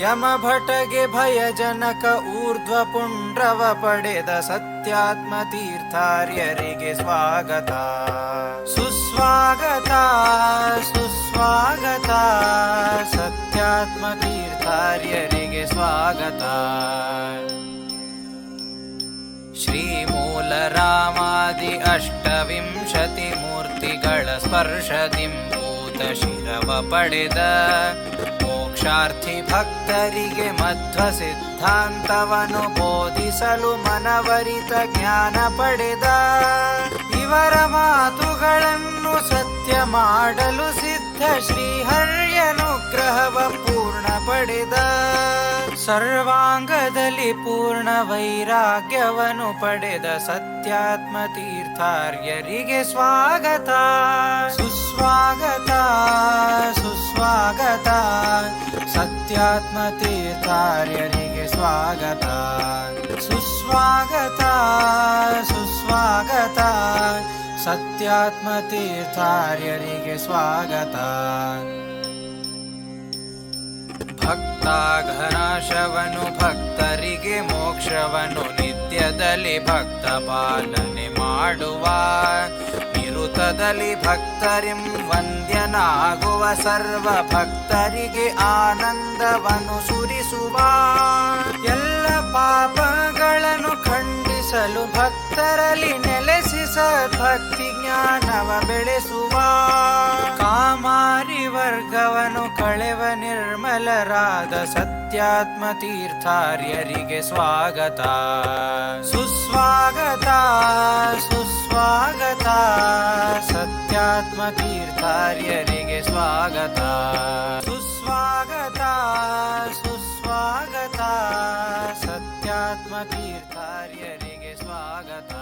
ಯಮಭಟಗೆ ಭಯಜನಕ ಊರ್ಧ್ವ ಪುಂಡ್ರವ ಪಡೆದ ಸತ್ಯಾತ್ಮ ತೀರ್ಥಾರ್ಯರಿಗೆ ಸ್ವಾಗತ. ಸುಸ್ವಾಗತ ಸುಸ್ವಾಗತ, ಸತ್ಯಾತ್ಮ ತೀರ್ಥಾರ್ಯರಿಗೆ ಸ್ವಾಗತ. ಶ್ರೀಮೂಲರಾಮಾದಿ ಅಷ್ಟವಿಂಶತಿ ಮೂರ್ತಿಗಳ ಸ್ಪರ್ಶದಿಂಭೂತ ಶಿರವ ಪಡೆದ. ಮೋಕ್ಷಾರ್ಥಿ ಭಕ್ತರಿಗೆ ಮಧ್ವ ಸಿದ್ಧಾಂತವನ್ನು ಬೋಧಿಸಲು ಮನವರಿತ ಜ್ಞಾನ ಪಡೆದ. ಇವರ ಮಾತುಗಳನ್ನು ಸತ್ಯ ಮಾಡಲು ಸಿದ್ಧ ಶ್ರೀಹರ್ಯನುಗ್ರಹವ ಪೂರ್ಣ ಪಡೆದ. ಸರ್ವಾಂಗದಲ್ಲಿ ಪೂರ್ಣ ವೈರಾಗ್ಯವನ್ನು ಪಡೆದ. ಸತ್ಯಾತ್ಮ ತೀರ್ಥಾರ್ಯರಿಗೆ ಸ್ವಾಗತ. ಸುಸ್ವಾಗತ ಸತ್ಯಾತ್ಮ ತೀರ್ಥಾರ್ಯರಿಗೆ ಸ್ವಾಗತ ಸುಸ್ವಾಗತ ಸುಸ್ವಾಗತ ಸತ್ಯಾತ್ಮ ತೀರ್ಥಾರ್ಯರಿಗೆ ಸ್ವಾಗತ ಭಕ್ತಾಘನಾಶವನು ಭಕ್ತರಿಗೆ ಮೋಕ್ಷವನು ನಿತ್ಯದಲ್ಲಿ ಭಕ್ತ ಪಾಲನೆ ಮಾಡುವ ನಿರುತದಲ್ಲಿ ಭಕ್ತರಿಂ ವಂದ್ಯನಾಗುವ ಸರ್ವ ಭಕ್ತರಿಗೆ ಆನಂದವನು ಸುರಿಸುವ. ಎಲ್ಲ ಪಾಪಗಳನ್ನು ಖಂಡಿಸಲು ಭಕ್ತರಲ್ಲಿ ನೆಲೆಸಿಸ ಭಕ್ತಿ ಜ್ಞಾನವ ಬೆಳೆಸುವ. ಕಾಮಾರಿ ವರ್ಗವನು ಕಳೆವ ನಿರ್ಮಲರಾದ ಸತ್ಯಾತ್ಮ ತೀರ್ಥಾರ್ಯರಿಗೆ ಸ್ವಾಗತ. ಸುಸ್ವಾಗತ. ಆಧ್ಯಾತ್ಮ ತೀರ್ಥಾರ್ಯರಿಗೆ ಸ್ವಾಗತ. ಸುಸ್ವಾಗತ ಸುಸ್ವಾಗತ ಸತ್ಯಾತ್ಮ ತೀರ್ಥಾರ್ಯರಿಗೆ ಸ್ವಾಗತ.